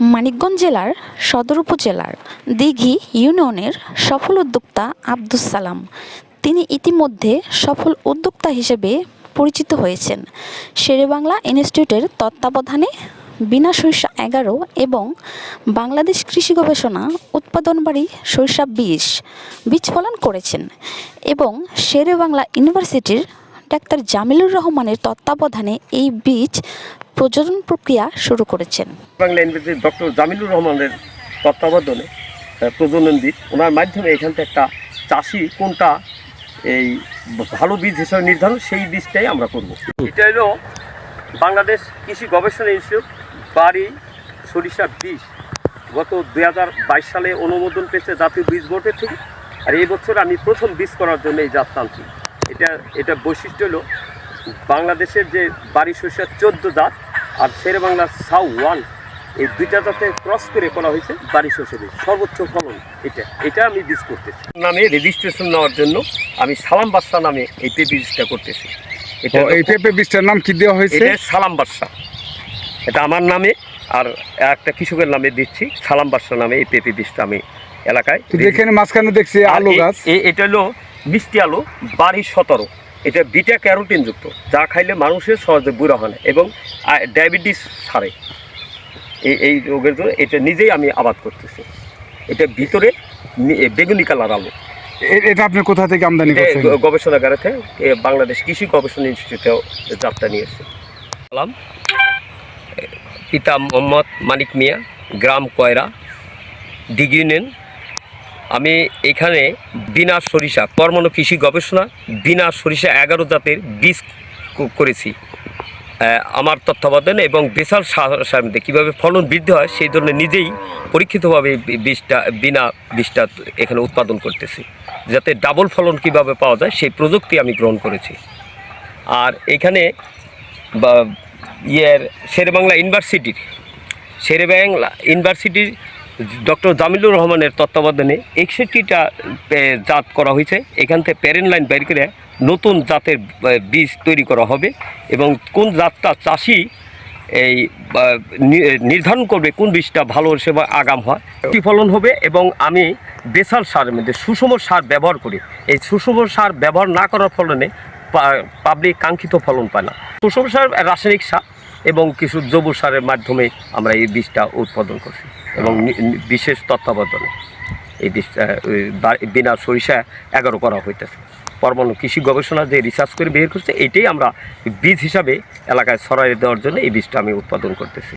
মানিকগঞ্জ জেলার সদর উপজেলার দিঘি ইউনিয়নের সফল উদ্যোক্তা আব্দুস সালাম। তিনি ইতিমধ্যে সফল উদ্যোক্তা হিসেবে পরিচিত হয়েছেন। শেরেবাংলা ইনস্টিটিউটের তত্ত্বাবধানে বিনা সরিষা এগারো এবং বাংলাদেশ কৃষি গবেষণা উৎপাদন বাড়ি সরিষা বীজ বীজ ফলন করেছেন এবং শেরেবাংলা ইউনিভার্সিটির ডাক্তার জামিলুর রহমানের তত্ত্বাবধানে এই বীজ প্রজনন প্রক্রিয়া শুরু করেছেন। বাংলা ইউনিভার্সিটির ডক্টর জামিলুর রহমানের তত্ত্বাবধানে প্রজননবিদ ওনার মাধ্যমে এখান থেকে একটা চাষি কোনটা এই ভালো বীজ হিসেবে নির্ধারণ সেই বীজটাই আমরা করব। এটা হলো বাংলাদেশ কৃষি গবেষণা ইনস্টিটিউট বাড়ি সরিষা বীজ। গত দু হাজার বাইশ সালে অনুমোদন পেয়েছে জাতীয় বীজ বোর্ডের থেকে আর এই বছর আমি প্রথম বীজ করার জন্য এই জাত টানছি এটা এটা বৈশিষ্ট্য হলো বাংলাদেশের যে বাড়ি সরিষার চোদ্দ জাত আর শেরে বাংলার সাউ ওয়ান এই দুইটা জাতে ক্রস করে করা হয়েছে বাড়ি বীজ সর্বোচ্চ ফলন এটা এটা আমি বীজ করতেছি। নামে রেজিস্ট্রেশন নেওয়ার জন্য আমি সালাম বাদশা নামে এই পে বীজটা করতেছি। এটা এই পেঁপে বীজটার নাম কি দেওয়া হয়েছে? এটা সালাম বাদশা এটা আমার নামে আর একটা কৃষকের নামে দিচ্ছি সালাম বাদশা নামে এই পেঁপে বীজটা আমি এলাকায় কিন্তু এখানে মাঝখানে দেখছি আলু গাছ। এটা হলো মিষ্টি আলু বাড়ি সতেরো। এটা বিটা ক্যারোটিন যুক্ত যা খাইলে মানুষের সহজে বুড়া হয় না এবং ডায়াবেটিস সারে এই এই রোগের জন্য এটা নিজেই আমি আবাদ করতেছি। এটা ভিতরে বেগুনি কালার আলু। এটা আপনি কোথা থেকে আমদানি এটা করছেন? গ- গবেষণাগারে থেকে বাংলাদেশ কৃষি গবেষণা ইনস্টিটিউটেও যাত্রা নিয়ে এসেছে সালাম পিতা মোহাম্মদ মানিক মিয়া গ্রাম কয়রা দিঘি ইউনিয়ন আমি এখানে বিনা সরিষা, পরমাণু কৃষি গবেষণা, বিনা সরিষা এগারো জাতের বীজ করেছি। আমার তত্ত্বাবধানে এবং বেসাল সামনে কীভাবে ফলন বৃদ্ধি হয়, সেই জন্য নিজেই পরীক্ষিতভাবে বীজটা, বিনা বীজটা এখানে উৎপাদন করতেছি। যাতে ডাবল ফলন কীভাবে পাওয়া যায়, সেই প্রযুক্তি আমি গ্রহণ করেছি। আর এখানে ইয়ের শেরেবাংলা ইউনিভার্সিটির শেরেবাংলা ইউনিভার্সিটির ডক্টর জামিলুর রহমানের তত্ত্বাবধানে একষট্টিটা জাত করা হয়েছে। এখান থেকে প্যারেন্ট লাইন বের করে নতুন জাতের বীজ তৈরি করা হবে এবং কোন জাতটা চাষি, এই নির্ধারণ করবে কোন বীজটা ভালো সেবা আগাম হয়। ফলন হবে এবং আমি বেসাল সারের মধ্যে সুষম সার ব্যবহার করি। এই সুষম সার ব্যবহার না করার ফলনে পাবলিক কাঙ্ক্ষিত ফলন পায় না। সুষম সার রাসায়নিক সার এবং কিছু জৈব সারের মাধ্যমে আমরা এই বীজটা উৎপাদন করছি এবং বিশেষ তত্ত্বাবধানে এই বীজটা বিনা সরিষা এগারো করা হইতেছে। পরমাণু কৃষি গবেষণা যে রিসার্চ করে বের করছে এইটাই আমরা বীজ হিসাবে এলাকায় ছড়াই দেওয়ার জন্য এই বীজটা আমি উৎপাদন করতেছি।